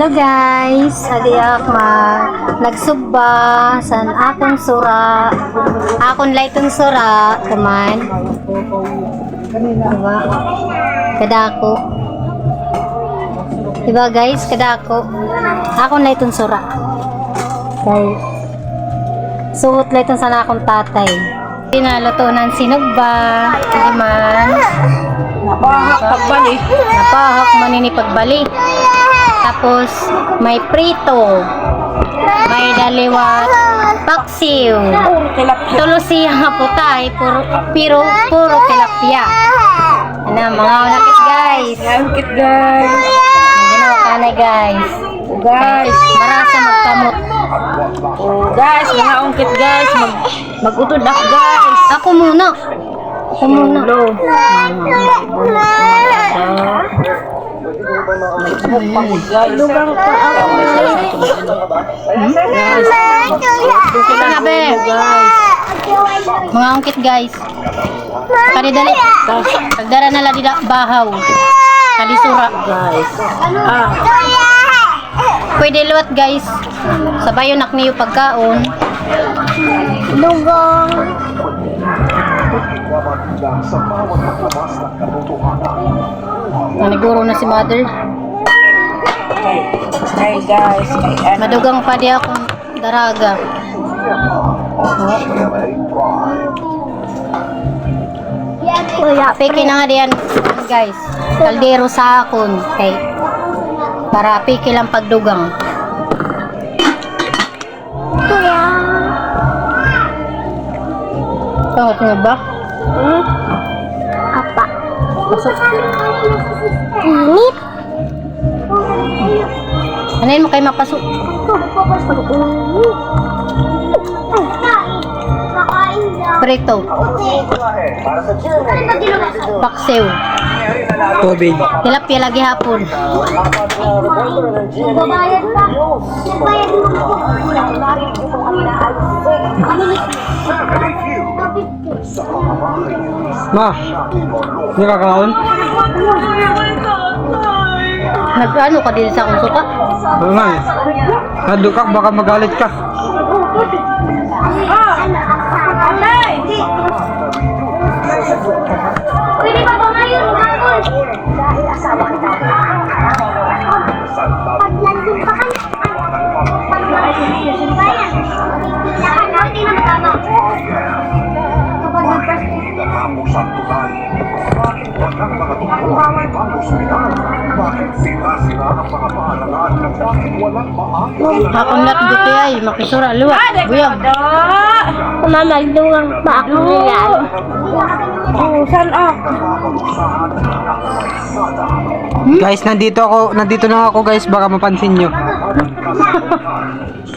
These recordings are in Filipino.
Hello guys, adiak ma nagsugba san akon sura. Akon layton sura, kaman. Diba? Kadako. Diba guys, kadako. Akon layton sura. Kay suot layton sana akong tatay. Pinalutunan sinugba, kaliman. Napahak pagbali. Napahak man ini pagbali. Tapos may prito. May daliwat paksiw. Puro tilapia. Tulo siya nga putay, puro, pero puro tilapia. Ano, mga unakit guys. Langkit guys. Ginawa ka na guys. Guys. Marasa magkamot. Oh, guys, mga ungkit guys. Mag magutod ako guys. Ako muna. Ako muna. Hello. Lugang pa ako. Sinabi. Mga ungkit guys. Kanidali. Pagdara na lang dila bahaw. Kalisura. Guys. Ah. Pwede luwat guys. Sabay yung nakniyo pagkaon. Lugong. Naniguro na si mother. Hey guys. Madugang pa di akong daraga. Kuya, piki na nga diyan guys. Kaldero sa akon. Kay para piki lang pagdugang. Kuya. Tangot niyo ba? Hmm? Apa. Masuk. Init. Ano yun mo kayo mapasok? Prito. Paksew. Tubig. Tilapia lagi hapon. Magbabayad ka. Magbayad mo. Ma, hindi ka kaon? Nag-ano ka din sa akong suka? Oo nga eh. Nadukak, baka magalit ka. Pwede ang tulay. Bakit walang mga tungkuhan ng ospital? Bakit sila-sila ang mga paaralan? Bakit walang maayos na nat guti ay makisura luwa. Buyag. Mamagdugang pa ako niyan. Oh, saan ah? Guys, nandito ako, nandito na ako guys, baka mapansin nyo.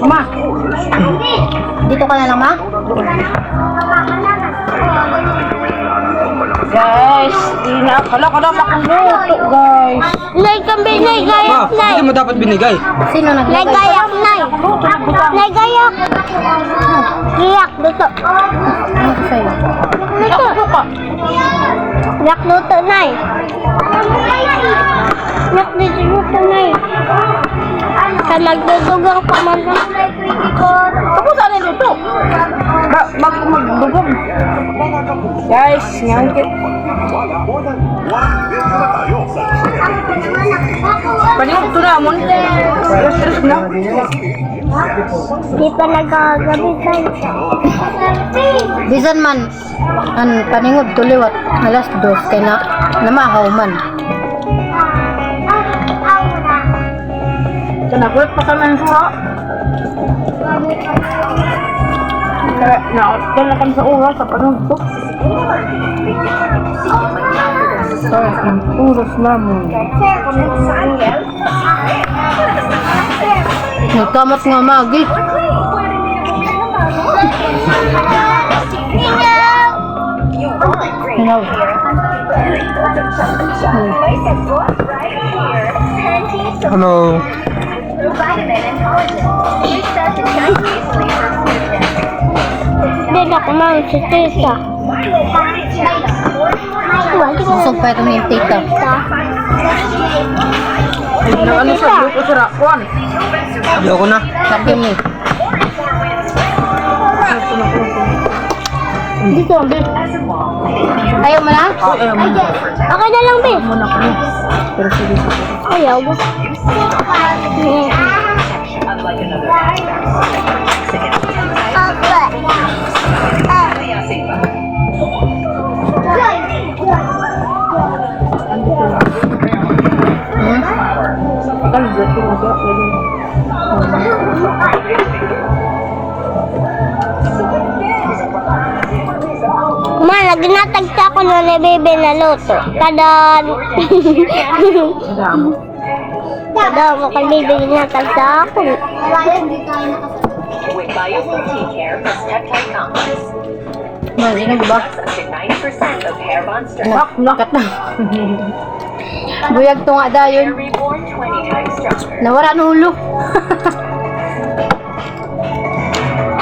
Ma. Dito ka na lang ma? Guys, ina pala ka dapat luto, guys. Nay, kambing, nay, Ma, gayak, nay. hindi mo dapat binigay. Sino Nay, naglagay? gayak, nay. Nay, gayak. Giyak, luto. Ano ko sa'yo? Luto. Giyak, luto, nay. Dito, luto, nay. Sa magdudugang pa man lang. Tapos saan yung luto? Ba, mag magdugog. Guys, nga ungkit. Wala mo ng one minute na tayo sa Paning ito na mo. Stress na. Di pa nagagabi tayo. Bisan man an paningod tuliwat alas dos kay na namahaw man. Kanagulat pa kami ng suha. Kaya naakot na kami sa oras sa panugtog. Kaya ang oras namin. Nagkamot nga magi. Hinaw. Hello. Hindi kumain si tita. Busog pa itong yung tita. Ano sa luto sa rakwan. Ayoko na. Sabi mo. Dito, be. Ayaw mo na? Okay na lang, be. Muna ko na. Pero sige. Ayaw. Hmm? Sa ako nung ni Bebe na luto. Tadan! Madamo. Tadan mo kay Bebe ginatag sa ako. with Biofull Care plus Peptide Complex. Mazinig ba? Up to 90% of hair bonds Nak, nakat na. Buyag to nga dayon. reborn 20 times stronger. Nawara ng ulo.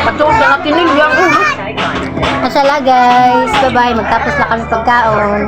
Patuloy na tinig yung ulo. Masala guys. Bye-bye. Magtapos na kami pagkaon.